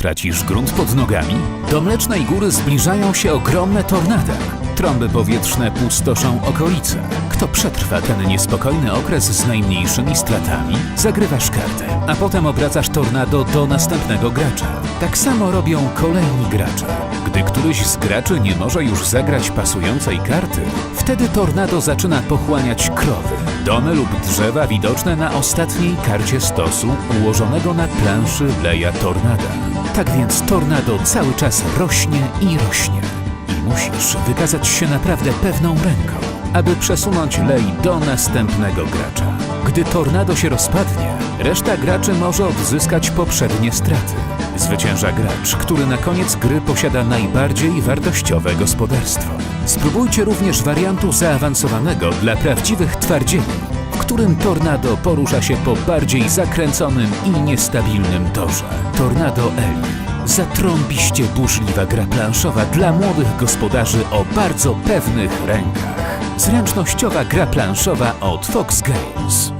Tracisz grunt pod nogami? Do Mlecznej Góry zbliżają się ogromne tornada. Trąby powietrzne pustoszą okolice. Kto przetrwa ten niespokojny okres z najmniejszymi stratami, zagrywasz kartę, a potem obracasz tornado do następnego gracza. Tak samo robią kolejni gracze. Gdy któryś z graczy nie może już zagrać pasującej karty, wtedy tornado zaczyna pochłaniać krowy, domy lub drzewa widoczne na ostatniej karcie stosu ułożonego na planszy leja tornada. Tak więc tornado cały czas rośnie i rośnie. I musisz wykazać się naprawdę pewną ręką, aby przesunąć lej do następnego gracza. Gdy tornado się rozpadnie, reszta graczy może odzyskać poprzednie straty. Zwycięża gracz, który na koniec gry posiada najbardziej wartościowe gospodarstwo. Spróbujcie również wariantu zaawansowanego dla prawdziwych twardzieli, którym tornado porusza się po bardziej zakręconym i niestabilnym torze. Tornado Eli. Zatrąbiście burzliwa gra planszowa dla młodych gospodarzy o bardzo pewnych rękach. Zręcznościowa gra planszowa od Fox Games.